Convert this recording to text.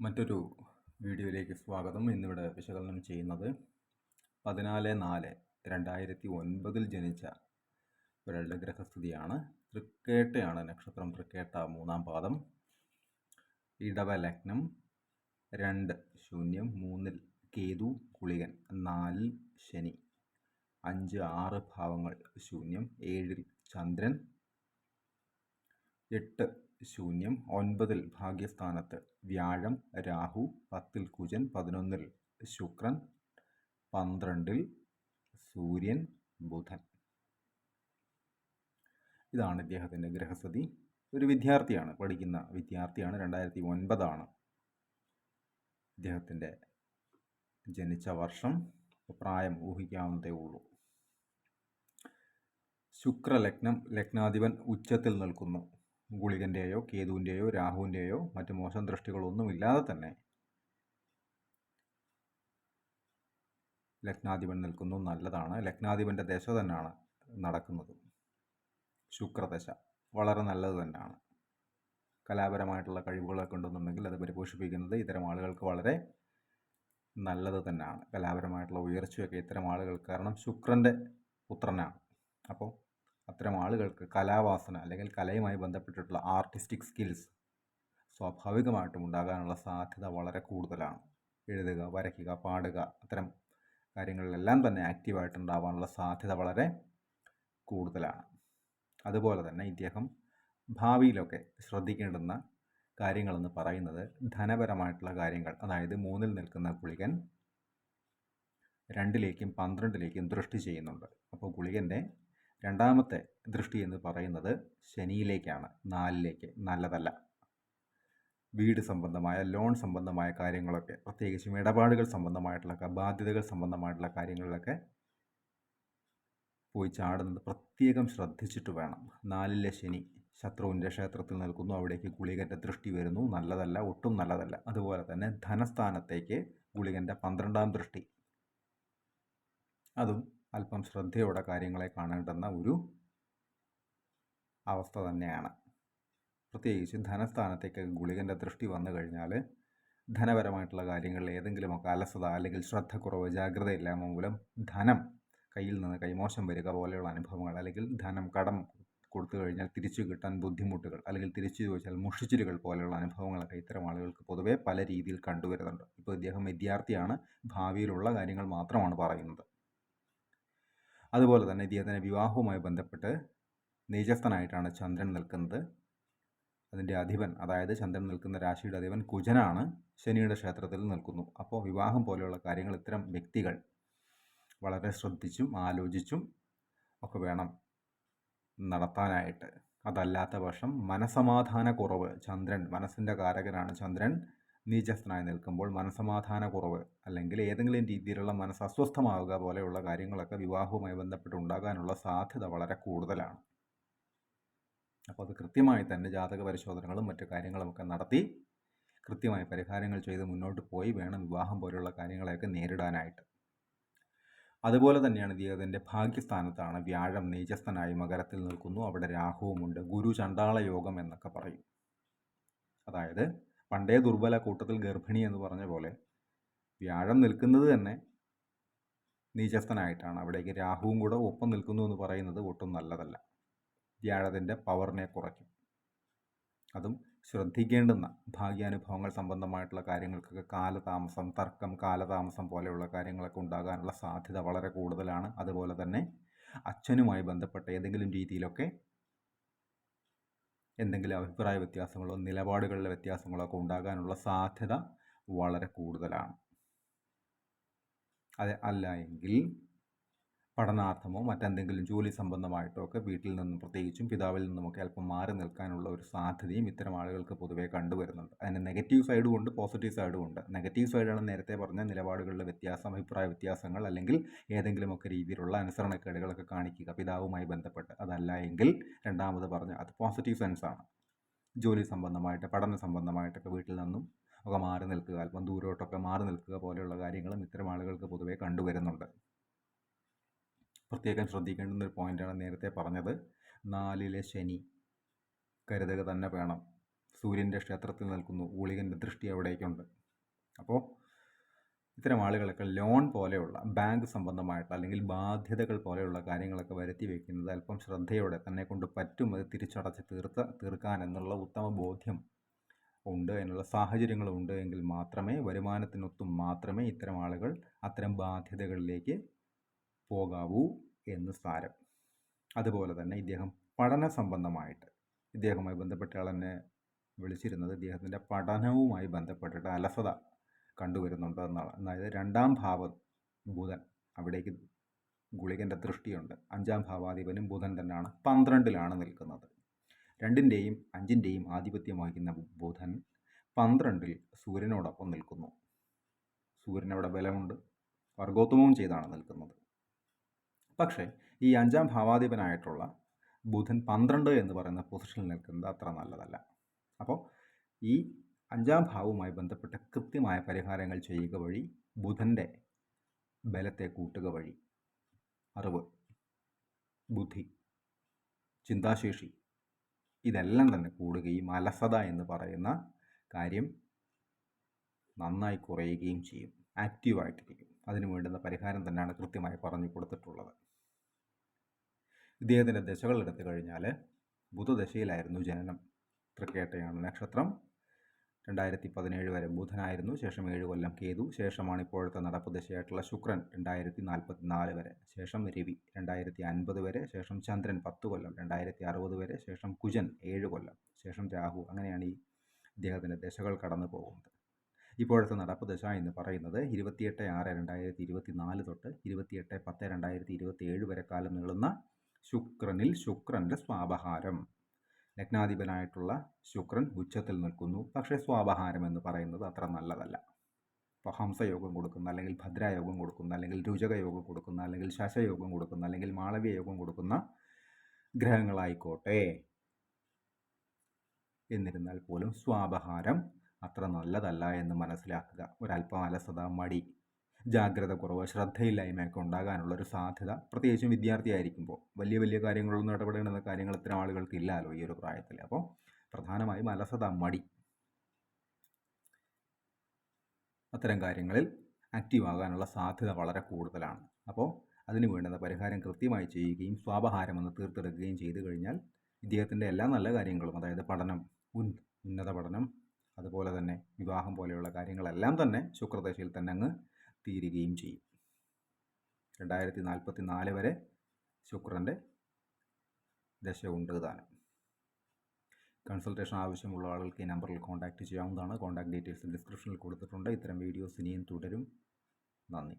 മറ്റൊരു വീഡിയോയിലേക്ക് സ്വാഗതം. ഇന്നിവിടെ വിശകലനം ചെയ്യുന്നത് പതിനാല് നാല് രണ്ടായിരത്തി ഒൻപതിൽ ജനിച്ച ഒരാളുടെ ഗ്രഹസ്ഥിതിയാണ്. തൃക്കേട്ടയാണ് നക്ഷത്രം. തൃക്കേട്ട മൂന്നാം പാദം. ഇടവ ലഗ്നം രണ്ട് ശൂന്യം മൂന്നിൽ കേതു കുളികൻ നാലിൽ ശനി അഞ്ച് ആറ് ഭാവങ്ങൾ ശൂന്യം ഏഴിൽ ചന്ദ്രൻ എട്ട് ശൂന്യം ഒൻപതിൽ ഭാഗ്യസ്ഥാനത്ത് വ്യാഴം രാഹു പത്തിൽ കുജൻ പതിനൊന്നിൽ ശുക്രൻ പന്ത്രണ്ടിൽ സൂര്യൻ ബുധൻ. ഇതാണ് ഇദ്ദേഹത്തിന്റെ ഗ്രഹസ്ഥിതി. ഒരു വിദ്യാർത്ഥിയാണ് പഠിക്കുന്ന വിദ്യാർത്ഥിയാണ് രണ്ടായിരത്തി ഒൻപതാണ് ഇദ്ദേഹത്തിന്റെ ജനിച്ച വർഷം. പ്രായം ഊഹിക്കാവുന്നതേ ഉള്ളൂ. ശുക്രലഗ്നം ലഗ്നാധിപൻ ഉച്ചത്തിൽ നിൽക്കുന്നു. ഗുളികന്റെയോ കേതുവിന്റെയോ രാഹുവിന്റെയോ മറ്റ് മോശം ദൃഷ്ടികളൊന്നുമില്ലാതെ തന്നെ ലഗ്നാധിപൻ നിൽക്കുന്നു. നല്ലതാണ്. ലഗ്നാധിപന്റെ ദശ തന്നെയാണ് നടക്കുന്നത്. ശുക്രദശ വളരെ നല്ലത് തന്നെയാണ് കലാപരമായിട്ടുള്ള കഴിവുകളൊക്കെ ഉണ്ടെന്നുണ്ടെങ്കിൽ അത് പരിപോഷിപ്പിക്കുന്നത് ഇത്തരം ആളുകൾക്ക് വളരെ നല്ലത് തന്നെയാണ് കലാപരമായിട്ടുള്ള ഉയർച്ചയൊക്കെ ഇത്തരം ആളുകൾ കാരണം ശുക്രന്റെ പുത്രനാണ്. അപ്പോൾ അത്തരം ആളുകൾക്ക് കലാവാസന അല്ലെങ്കിൽ കലയുമായി ബന്ധപ്പെട്ടിട്ടുള്ള ആർട്ടിസ്റ്റിക് സ്കിൽസ് സ്വാഭാവികമായിട്ടും ഉണ്ടാകാനുള്ള സാധ്യത വളരെ കൂടുതലാണ്. എഴുതുക വരയ്ക്കുക പാടുക അത്തരം കാര്യങ്ങളിലെല്ലാം തന്നെ ആക്റ്റീവായിട്ടുണ്ടാവാനുള്ള സാധ്യത വളരെ കൂടുതലാണ്. അതുപോലെ തന്നെ ഇദ്ദേഹം ഭാവിയിലൊക്കെ ശ്രദ്ധിക്കേണ്ടുന്ന കാര്യങ്ങളെന്ന് പറയുന്നത് ധനപരമായിട്ടുള്ള കാര്യങ്ങൾ അതായത് മൂന്നിൽ നിൽക്കുന്ന ഗുളികൻ രണ്ടിലേക്കും പന്ത്രണ്ടിലേക്കും ദൃഷ്ടി ചെയ്യുന്നുണ്ട്. അപ്പോൾ ഗുളികന്റെ രണ്ടാമത്തെ ദൃഷ്ടി എന്ന് പറയുന്നത് ശനിയിലേക്കാണ് നാലിലേക്ക് നല്ലതല്ല. വീട് സംബന്ധമായ ലോൺ സംബന്ധമായ കാര്യങ്ങളൊക്കെ പ്രത്യേകിച്ചും ഇടപാടുകൾ സംബന്ധമായിട്ടുള്ള ബാധ്യതകൾ സംബന്ധമായിട്ടുള്ള കാര്യങ്ങളിലൊക്കെ പോയി ചാടുന്നത് പ്രത്യേകം ശ്രദ്ധിച്ചിട്ട് വേണം. നാലിലെ ശനി ശത്രുവിന്റെ ക്ഷേത്രത്തിൽ നിൽക്കുന്നു അവിടേക്ക് ഗുളികന്റെ ദൃഷ്ടി വരുന്നു നല്ലതല്ല ഒട്ടും നല്ലതല്ല. അതുപോലെ തന്നെ ധനസ്ഥാനത്തേക്ക് ഗുളികന്റെ പന്ത്രണ്ടാം ദൃഷ്ടി. അതും അല്പം ശ്രദ്ധയോടെ കാര്യങ്ങളെ കാണേണ്ടുന്ന ഒരു അവസ്ഥ തന്നെയാണ്. പ്രത്യേകിച്ച് ധനസ്ഥാനത്തേക്ക് ഗുളികന്റെ ദൃഷ്ടി വന്നു കഴിഞ്ഞാൽ ധനപരമായിട്ടുള്ള കാര്യങ്ങളിൽ ഏതെങ്കിലുമൊക്കെ അലസത അല്ലെങ്കിൽ ശ്രദ്ധക്കുറവ് ജാഗ്രതയില്ലായ്മ മൂലം ധനം കയ്യിൽ നിന്ന് കൈമോശം വരിക പോലെയുള്ള അനുഭവങ്ങൾ അല്ലെങ്കിൽ ധനം കടം കൊടുത്തു കഴിഞ്ഞാൽ തിരിച്ചു കിട്ടാൻ ബുദ്ധിമുട്ടുകൾ അല്ലെങ്കിൽ തിരിച്ചു ചോദിച്ചാൽ മുഷിച്ചിലുകൾ പോലെയുള്ള അനുഭവങ്ങളൊക്കെ ഇത്തരം ആളുകൾക്ക് പൊതുവേ പല രീതിയിൽ കണ്ടുവരുന്നുണ്ട്. ഇപ്പോൾ ഇദ്ദേഹം വിദ്യാർത്ഥിയാണ്. ഭാവിയിലുള്ള കാര്യങ്ങൾ മാത്രമാണ് പറയുന്നത്. അതുപോലെ തന്നെ ഇദ്ദേഹത്തിന്റെ വിവാഹവുമായി ബന്ധപ്പെട്ട് നീചസ്ഥനായിട്ടാണ് ചന്ദ്രൻ നിൽക്കുന്നത്. അതിന്റെ അധിപൻ അതായത് ചന്ദ്രൻ നിൽക്കുന്ന രാശിയുടെ അധിപൻ കുജനാണ് ശനിയുടെ ക്ഷേത്രത്തിൽ നിൽക്കുന്നു. അപ്പോൾ വിവാഹം പോലെയുള്ള കാര്യങ്ങൾ ഇത്തരം വ്യക്തികൾ വളരെ ശ്രദ്ധിച്ചും ആലോചിച്ചും ഒക്കെ വേണം നടത്താനായിട്ട്. അതല്ലാത്ത പക്ഷം മനസമാധാന കുറവ് ചന്ദ്രൻ മനസ്സിന്റെ കാരകനാണ് ചന്ദ്രൻ. നീചസ്ഥനായി നിൽക്കുമ്പോൾ മനസമാധാന കുറവ് അല്ലെങ്കിൽ ഏതെങ്കിലും രീതിയിലുള്ള മനസ്സ് അസ്വസ്ഥമാവുക പോലെയുള്ള കാര്യങ്ങളൊക്കെ വിവാഹവുമായി ബന്ധപ്പെട്ട് ഉണ്ടാകാനുള്ള സാധ്യത വളരെ കൂടുതലാണ്. അപ്പോൾ അത് കൃത്യമായി തന്നെ ജാതക പരിശോധനകളും മറ്റു കാര്യങ്ങളുമൊക്കെ നടത്തി കൃത്യമായി പരിഹാരങ്ങൾ ചെയ്ത് മുന്നോട്ട് പോയി വേണം വിവാഹം പോലെയുള്ള കാര്യങ്ങളെയൊക്കെ നേരിടാനായിട്ട്. അതുപോലെ തന്നെയാണ് ഇദ്ദേഹത്തിന്റെ ഭാഗ്യസ്ഥാനത്താണ് വ്യാഴം നീചസ്ഥനായി മകരത്തിൽ നിൽക്കുന്നു. അവിടെ രാഹുവുമുണ്ട്. ഗുരു ചണ്ടാള യോഗം എന്നൊക്കെ പറയും. അതായത് പണ്ടേ ദുർബല കൂട്ടത്തിൽ ഗർഭിണി എന്ന് പറഞ്ഞ പോലെ വ്യാഴം നിൽക്കുന്നത് തന്നെ നീചസ്ഥനായിട്ടാണ്. അവിടേക്ക് രാഹുവും കൂടെ ഒപ്പം നിൽക്കുന്നു എന്ന് പറയുന്നത് ഒട്ടും നല്ലതല്ല. വ്യാഴത്തിന്റെ പവറിനെ കുറയ്ക്കും. അതും ശ്രദ്ധിക്കേണ്ടുന്ന ഭാഗ്യാനുഭവങ്ങൾ സംബന്ധമായിട്ടുള്ള കാര്യങ്ങൾക്കൊക്കെ കാലതാമസം തർക്കം കാലതാമസം പോലെയുള്ള കാര്യങ്ങളൊക്കെ ഉണ്ടാകാനുള്ള സാധ്യത വളരെ കൂടുതലാണ്. അതുപോലെ തന്നെ അച്ഛനുമായി ബന്ധപ്പെട്ട ഏതെങ്കിലും രീതിയിലൊക്കെ എന്തെങ്കിലും അഭിപ്രായ വ്യത്യാസങ്ങളോ നിലപാടുകളിലെ വ്യത്യാസങ്ങളോ ഒക്കെ ഉണ്ടാകാനുള്ള സാധ്യത വളരെ കൂടുതലാണ്. അത് അല്ല എങ്കിൽ പഠനാർത്ഥമോ മറ്റെന്തെങ്കിലും ജോലി സംബന്ധമായിട്ടോ ഒക്കെ വീട്ടിൽ നിന്നും പ്രത്യേകിച്ചും പിതാവിൽ നിന്നുമൊക്കെ അല്പം മാറി നിൽക്കാനുള്ള ഒരു സാധ്യതയും ഇത്തരം ആളുകൾക്ക് പൊതുവേ കണ്ടുവരുന്നുണ്ട്. അതിന് നെഗറ്റീവ് സൈഡും ഉണ്ട് പോസിറ്റീവ് സൈഡും ഉണ്ട്. നെഗറ്റീവ് സൈഡാണ് നേരത്തെ പറഞ്ഞ നിലപാടുകളിലെ വ്യത്യാസം അഭിപ്രായ വ്യത്യാസങ്ങൾ അല്ലെങ്കിൽ ഏതെങ്കിലുമൊക്കെ രീതിയിലുള്ള അനുസരണക്കേടുകളൊക്കെ കാണിക്കുക പിതാവുമായി ബന്ധപ്പെട്ട്. അതല്ല എങ്കിൽ രണ്ടാമത് പറഞ്ഞ അത് പോസിറ്റീവ് സെൻസാണ്. ജോലി സംബന്ധമായിട്ട് പഠന സംബന്ധമായിട്ടൊക്കെ വീട്ടിൽ നിന്നും ഒക്കെ മാറി നിൽക്കുക അല്പം ദൂരോട്ടൊക്കെ മാറി നിൽക്കുക പോലെയുള്ള കാര്യങ്ങളും ഇത്തരം ആളുകൾക്ക് പൊതുവേ കണ്ടുവരുന്നുണ്ട്. പ്രത്യേകം ശ്രദ്ധിക്കേണ്ടുന്ന ഒരു പോയിന്റാണ് നേരത്തെ പറഞ്ഞത്. നാലിലെ ശനി കരുതുക തന്നെ വേണം. സൂര്യന്റെ ക്ഷേത്രത്തിൽ നിൽക്കുന്നു. ഗുളികന്റെ ദൃഷ്ടി അവിടേക്കുണ്ട്. അപ്പോൾ ഇത്തരം ആളുകളൊക്കെ ലോൺ പോലെയുള്ള ബാങ്ക് സംബന്ധമായിട്ട് അല്ലെങ്കിൽ ബാധ്യതകൾ പോലെയുള്ള കാര്യങ്ങളൊക്കെ വരുത്തി വയ്ക്കുന്നത് അല്പം ശ്രദ്ധയോടെ തന്നെ കൊണ്ട് പറ്റും. അത് തിരിച്ചടച്ച് തീർത്ത് തീർക്കാൻ എന്നുള്ള ഉത്തമ ബോധ്യം ഉണ്ട് എന്നുള്ള സാഹചര്യങ്ങളുണ്ട് എങ്കിൽ മാത്രമേ വരുമാനത്തിനൊത്തും മാത്രമേ ഇത്തരം ആളുകൾ അത്തരം ബാധ്യതകളിലേക്ക് പോകാവൂ എന്ന് സാരം. അതുപോലെ തന്നെ ഇദ്ദേഹം പഠന സംബന്ധമായിട്ട് ഇദ്ദേഹവുമായി ബന്ധപ്പെട്ട ആൾ എന്നെ വിളിച്ചിരുന്നത്. ഇദ്ദേഹത്തിന്റെ പഠനവുമായി ബന്ധപ്പെട്ടിട്ട് അലസത കണ്ടുവരുന്നുണ്ട് എന്നാണ്. അതായത് രണ്ടാം ഭാവം ബുധൻ അവിടേക്ക് ഗുളികന്റെ ദൃഷ്ടിയുണ്ട്. അഞ്ചാം ഭാവാധിപനും ബുധൻ തന്നെയാണ് പന്ത്രണ്ടിലാണ് നിൽക്കുന്നത്. രണ്ടിന്റെയും അഞ്ചിന്റെയും ആധിപത്യം വഹിക്കുന്ന ബുധൻ പന്ത്രണ്ടിൽ സൂര്യനോടൊപ്പം നിൽക്കുന്നു. സൂര്യനവിടെ ബലമുണ്ട്. വർഗോത്തമവും ചെയ്താണ് നിൽക്കുന്നത്. പക്ഷേ ഈ അഞ്ചാം ഭാവാധിപനായിട്ടുള്ള ബുധൻ പന്ത്രണ്ട് എന്ന് പറയുന്ന പൊസിഷനിൽ നിൽക്കുന്നത് അത്ര നല്ലതല്ല. അപ്പോൾ ഈ അഞ്ചാം ഭാവവുമായി ബന്ധപ്പെട്ട കൃത്യമായ പരിഹാരങ്ങൾ ചെയ്യുക വഴി ബുധന്റെ ബലത്തെ കൂട്ടുക വഴി അറിവ് ബുദ്ധി ചിന്താശേഷി ഇതെല്ലാം തന്നെ കൂടുകയും അലസത എന്ന് പറയുന്ന കാര്യം നന്നായി കുറയുകയും ചെയ്യും ആക്റ്റീവായിട്ടിരിക്കും അതിന് വേണ്ടുന്ന പരിഹാരം തന്നെയാണ് കൃത്യമായി പറഞ്ഞു കൊടുത്തിട്ടുള്ളത്. ഇദ്ദേഹത്തിന്റെ ദശകൾ എടുത്തു കഴിഞ്ഞാൽ ബുധദശയിലായിരുന്നു ജനനം. തൃക്കേട്ടയാണ് നക്ഷത്രം. രണ്ടായിരത്തി പതിനേഴ് വരെ ബുധനായിരുന്നു. ശേഷം ഏഴ് കൊല്ലം കേതു. ശേഷമാണ് ഇപ്പോഴത്തെ നടപ്പ് ദശയായിട്ടുള്ള ശുക്രൻ രണ്ടായിരത്തി നാൽപ്പത്തി നാല് വരെ. ശേഷം രവി രണ്ടായിരത്തി അൻപത് വരെ. ശേഷം ചന്ദ്രൻ പത്ത് കൊല്ലം രണ്ടായിരത്തി അറുപത് വരെ. ശേഷം കുജൻ ഏഴ് കൊല്ലം. ശേഷം രാഹു. അങ്ങനെയാണ് ഈ ഇദ്ദേഹത്തിന്റെ ദശകൾ കടന്നു പോകുന്നത് ഇപ്പോഴത്തെ നടപ്പ് ദശ എന്ന് പറയുന്നത് ഇരുപത്തിയെട്ട് ആറ് രണ്ടായിരത്തി ഇരുപത്തി നാല് തൊട്ട് ഇരുപത്തിയെട്ട് പത്ത് രണ്ടായിരത്തി ഇരുപത്തി ഏഴ് വരെ കാലം നീളുന്ന ശുക്രനിൽ ശുക്രന്റെ സ്വാപഹാരം. ലഗ്നാധിപനായിട്ടുള്ള ശുക്രൻ ഉച്ചത്തിൽ നിൽക്കുന്നു. പക്ഷേ സ്വാപഹാരം എന്ന് പറയുന്നത് അത്ര നല്ലതല്ല. ഇപ്പോൾ ഹംസയോഗം കൊടുക്കുന്ന അല്ലെങ്കിൽ ഭദ്രായോഗം കൊടുക്കുന്ന അല്ലെങ്കിൽ രുചകയോഗം കൊടുക്കുന്ന അല്ലെങ്കിൽ ശശയോഗം കൊടുക്കുന്ന അല്ലെങ്കിൽ മാളവ്യ യോഗം കൊടുക്കുന്ന ഗ്രഹങ്ങളായിക്കോട്ടെ. എന്നിരുന്നാൽ പോലും സ്വാപഹാരം അത്ര നല്ലതല്ല എന്ന് മനസ്സിലാക്കുക. ഒരല്പം അലസത മടി. ജാഗ്രത കുറവ് ശ്രദ്ധയില്ലായ്മയൊക്കെ ഉണ്ടാകാനുള്ളൊരു സാധ്യത പ്രത്യേകിച്ചും വിദ്യാർത്ഥിയായിരിക്കുമ്പോൾ വലിയ വലിയ കാര്യങ്ങളൊന്നും ഇടപെടേണ്ടുന്ന കാര്യങ്ങൾ ഇത്തരം ആളുകൾക്ക് ഇല്ലല്ലോ ഈ ഒരു പ്രായത്തിൽ അപ്പോൾ പ്രധാനമായും അലസത മടി. അത്തരം കാര്യങ്ങളിൽ ആക്റ്റീവ് ആകാനുള്ള സാധ്യത വളരെ കൂടുതലാണ്. അപ്പോൾ അതിന് വേണ്ടുന്ന പരിഹാരം കൃത്യമായി ചെയ്യുകയും സ്വാപഹാരമെന്ന് തീർത്തെടുക്കുകയും ചെയ്തു കഴിഞ്ഞാൽ ഇദ്ദേഹത്തിന്റെ എല്ലാ നല്ല കാര്യങ്ങളും അതായത് പഠനം ഉന്നത പഠനം അതുപോലെ തന്നെ വിവാഹം പോലെയുള്ള കാര്യങ്ങളെല്ലാം തന്നെ ശുക്രദശയിൽ തന്നെ അങ്ങ് തീരുകയും ചെയ്യും. രണ്ടായിരത്തി നാൽപ്പത്തി നാല് വരെ ശുക്രന്റെ ദശ ഉണ്ട് താനും. കൺസൾട്ടേഷൻ ആവശ്യമുള്ള ആളുകൾക്ക് ഈ നമ്പറിൽ കോൺടാക്റ്റ് ചെയ്യാവുന്നതാണ്. കോൺടാക്ട് ഡീറ്റെയിൽസ് ഡിസ്ക്രിപ്ഷനിൽ കൊടുത്തിട്ടുണ്ട്. ഇത്തരം വീഡിയോസ് ഇനിയും തുടരും. നന്ദി.